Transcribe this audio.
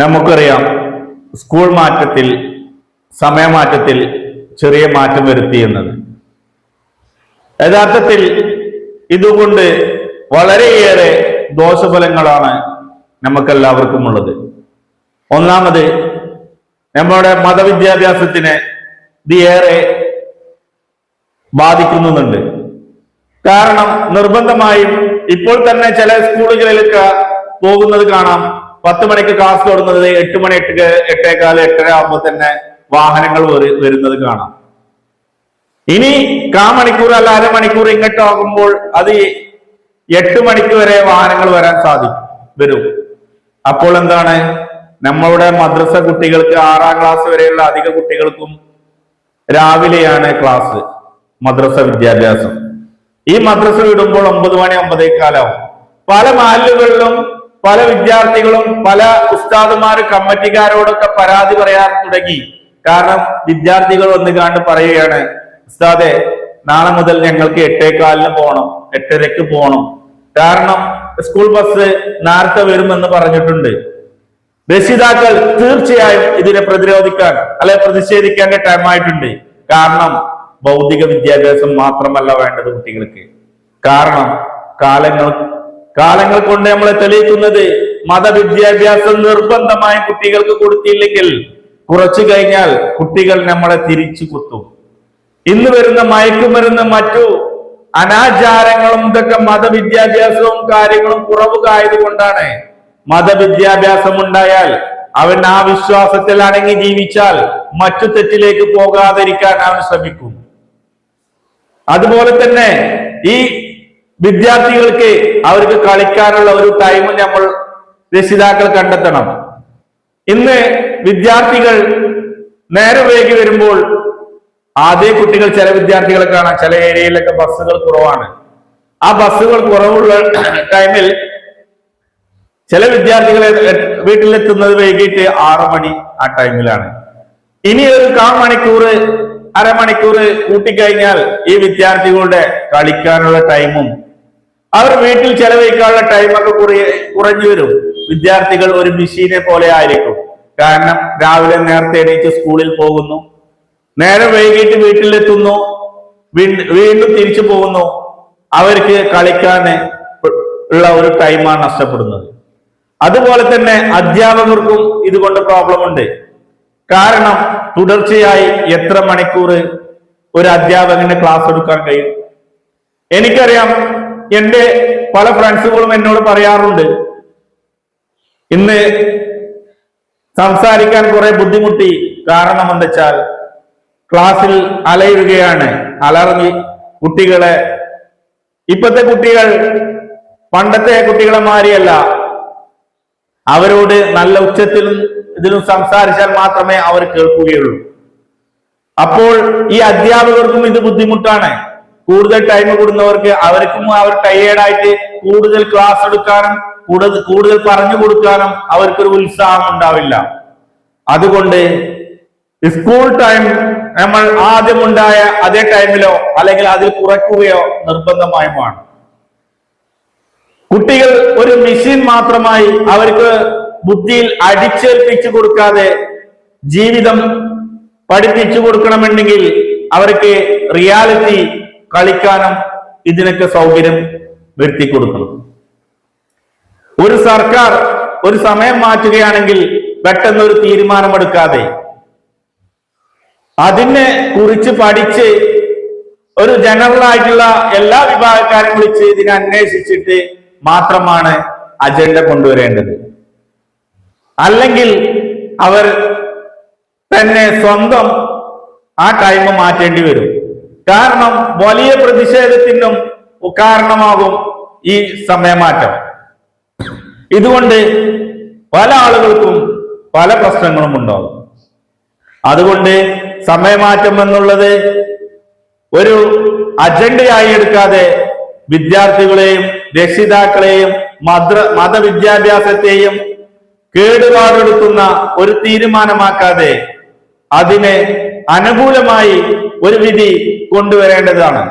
നമുക്കറിയാം സ്കൂൾ മാറ്റത്തിൽ സമയമാറ്റത്തിൽ ചെറിയ മാറ്റം വരുത്തി എന്നത്. യഥാർത്ഥത്തിൽ ഇതുകൊണ്ട് വളരെയേറെ ദോഷഫലങ്ങളാണ് നമുക്കെല്ലാവർക്കും ഉള്ളത്. ഒന്നാമത് നമ്മുടെ മതവിദ്യാഭ്യാസത്തിനെ ഇത് ഏറെ ബാധിക്കുന്നുണ്ട് കാരണം നിർബന്ധമായും ഇപ്പോൾ തന്നെ ചില സ്കൂളുകളിലൊക്കെ പോകുന്നത് കാണാം. പത്ത് മണിക്ക് ക്ലാസ് തുടങ്ങുന്നത് എട്ട് മണി എട്ട് എട്ടേക്കാൽ എട്ടര ആകുമ്പോൾ തന്നെ വാഹനങ്ങൾ വരുന്നത് കാണാം. ഇനി കാ മണിക്കൂർ അല്ല അരമണിക്കൂർ ഇങ്ങോട്ടാകുമ്പോൾ അത് എട്ട് മണിക്ക് വരെ വാഹനങ്ങൾ വരാൻ സാധിക്കും വരും. അപ്പോൾ എന്താണ്? നമ്മളുടെ മദ്രസ കുട്ടികൾക്ക് ആറാം ക്ലാസ് വരെയുള്ള അധിക കുട്ടികൾക്കും രാവിലെയാണ് ക്ലാസ് മദ്രസ വിദ്യാഭ്യാസം. ഈ മദ്രസ വിടുമ്പോൾ ഒമ്പത് മണി ഒമ്പതേക്കാലാവും പല മാലുകളിലും പല വിദ്യാർത്ഥികളും പല ഉസ്താദുമാർ കമ്മിറ്റിക്കാരോടൊക്കെ പരാതി പറയാൻ തുടങ്ങി. കാരണം വിദ്യാർത്ഥികൾ ഒന്ന് കണ്ട് പറയുകയാണ് ഉസ്താദെ നാളെ മുതൽ ഞങ്ങൾക്ക് എട്ടേകാലിന് പോകണം എട്ടരയ്ക്ക് പോകണം കാരണം സ്കൂൾ ബസ് നേരത്തെ വരുമെന്ന് പറഞ്ഞിട്ടുണ്ട്. രക്ഷിതാക്കൾ തീർച്ചയായും ഇതിനെ പ്രതിരോധിക്കാൻ അല്ലെ പ്രതിഷേധിക്കേണ്ട ടൈം ആയിട്ടുണ്ട്. കാരണം ഭൗതിക വിദ്യാഭ്യാസം മാത്രമല്ല വേണ്ടത് കുട്ടികൾക്ക്. കാരണം കാലങ്ങൾ കാലങ്ങൾ കൊണ്ട് നമ്മളെ തെളിയിക്കുന്നത് മതവിദ്യാഭ്യാസം നിർബന്ധമായി കുട്ടികൾക്ക് കൊടുത്തില്ലെങ്കിൽ കുറച്ചു കഴിഞ്ഞാൽ കുട്ടികൾ നമ്മളെ തിരിച്ചു കുത്തും. ഇന്ന് വരുന്ന മയക്കുമരുന്ന് മറ്റു അനാചാരങ്ങളും ഇതൊക്കെ മതവിദ്യാഭ്യാസവും കാര്യങ്ങളും കുറവുകായത് കൊണ്ടാണ് മതവിദ്യാഭ്യാസം ഉണ്ടായാൽ അവൻ ആ വിശ്വാസത്തിൽ അടങ്ങി ജീവിച്ചാൽ മറ്റു തെറ്റിലേക്ക് പോകാതിരിക്കാൻ അവൻ ശ്രമിക്കും. അതുപോലെ തന്നെ ഈ വിദ്യാർത്ഥികൾക്ക് അവർക്ക് കളിക്കാനുള്ള ഒരു ടൈം നമ്മൾ രക്ഷിതാക്കൾ കണ്ടെത്തണം. ഇന്ന് വിദ്യാർത്ഥികൾ നേരെ വൈകി വരുമ്പോൾ ആദ്യ കുട്ടികൾ ചില വിദ്യാർത്ഥികളെ കാണാം. ചില ഏരിയയിലൊക്കെ ബസ്സുകൾ കുറവാണ്. ആ ബസ്സുകൾ കുറവുള്ള ടൈമിൽ ചില വിദ്യാർത്ഥികളെ വീട്ടിലെത്തുന്നത് വൈകിട്ട് ആറു മണി ആ ടൈമിലാണ് ഇനി ഒരു കാ മണിക്കൂർ അരമണിക്കൂർ കൂട്ടിക്കഴിഞ്ഞാൽ ഈ വിദ്യാർത്ഥികളുടെ കളിക്കാനുള്ള ടൈമും അവർ വീട്ടിൽ ചെലവഴിക്കാനുള്ള ടൈമൊക്കെ കുറേ കുറഞ്ഞു വരും. വിദ്യാർത്ഥികൾ ഒരു മെഷീനെ പോലെ ആയിരിക്കും. കാരണം രാവിലെ നേരത്തെ എണീറ്റ് സ്കൂളിൽ പോകുന്നു. നേരെ വൈകിട്ട് വീട്ടിലെത്തുന്നു. വീണ്ടും തിരിച്ചു പോകുന്നു. അവർക്ക് കളിക്കാൻ ഉള്ള ഒരു ടൈമാണ് നഷ്ടപ്പെടുന്നത്. അതുപോലെ തന്നെ അധ്യാപകർക്കും ഇതുകൊണ്ട് പ്രോബ്ലം ഉണ്ട്. കാരണം തുടർച്ചയായി എത്ര മണിക്കൂർ ഒരു അധ്യാപകന് ക്ലാസ് എടുക്കാൻ കഴിയും? എനിക്കറിയാം എന്റെ പല ഫ്രണ്ട്സുകളും എന്നോട് പറയാറുണ്ട്. ഇന്ന് സംസാരിക്കാൻ കുറെ ബുദ്ധിമുട്ടി. കാരണം എന്തെച്ചാൽ ക്ലാസ്സിൽ അലയുകയാണ്. അലർജി കുട്ടികളെ. ഇപ്പത്തെ കുട്ടികൾ പണ്ടത്തെ കുട്ടികളെ മാറിയല്ല അവരോട് നല്ല ഉച്ചത്തിലും ഇതിലും സംസാരിച്ചാൽ മാത്രമേ അവർ കേൾക്കുകയുള്ളൂ. അപ്പോൾ ഈ അധ്യാപകർക്കും ഇത് ബുദ്ധിമുട്ടാണ്. കൂടുതൽ ടൈം കൂടുന്നവർക്ക് അവർക്കും അവർ ടയേർഡായിട്ട് കൂടുതൽ ക്ലാസ് എടുക്കാനും കൂടുതൽ കൂടുതൽ പറഞ്ഞു കൊടുക്കാനും അവർക്കൊരു ഉത്സാഹം ഉണ്ടാവില്ല. അതുകൊണ്ട് സ്കൂൾ ടൈം നമ്മൾ ആദ്യം ഉണ്ടായ അതേ ടൈമിലോ അല്ലെങ്കിൽ അതിൽ കുറയ്ക്കുകയോ നിർബന്ധമായുമാണ്. കുട്ടികൾ ഒരു മെഷീൻ മാത്രമായി അവർക്ക് ബുദ്ധിയിൽ അടിച്ചേൽപ്പിച്ചു കൊടുക്കാതെ ജീവിതം പഠിപ്പിച്ചു കൊടുക്കണമെങ്കിൽ അവർക്ക് റിയാലിറ്റി കളിക്കാനും ഇതിനൊക്കെ സൗകര്യം വരുത്തി കൊടുക്കണം ഒരു സർക്കാർ ഒരു സമയം മാറ്റുകയാണെങ്കിൽ പെട്ടെന്ന് ഒരു തീരുമാനമെടുക്കാതെ അതിനെ കുറിച്ച് പഠിച്ച് ഒരു ജനറൽ ആയിട്ടുള്ള എല്ലാ വിഭാഗക്കാരും വിളിച്ച് ഇതിനെ അന്വേഷിച്ചിട്ട് മാത്രമാണ് അജണ്ട കൊണ്ടുവരേണ്ടത്. അല്ലെങ്കിൽ അവർ തന്നെ സ്വന്തം ആ ടൈം മാറ്റേണ്ടി വരും. കാരണം വലിയ പ്രതിഷേധത്തിനും കാരണമാകും ഈ സമയമാറ്റം. ഇതുകൊണ്ട് പല ആളുകൾക്കും പല പ്രശ്നങ്ങളും ഉണ്ടാകും. അതുകൊണ്ട് സമയമാറ്റം എന്നുള്ളത് ഒരു അജണ്ടയായി എടുക്കാതെ വിദ്യാർത്ഥികളെയും രക്ഷിതാക്കളെയും മദ്ര മതവിദ്യാഭ്യാസത്തെയും കേടുപാടെടുക്കുന്ന ഒരു തീരുമാനമാക്കാതെ അതിന് അനുകൂലമായി ഒരു വിധി കൊണ്ടുവരേണ്ടതാണ്.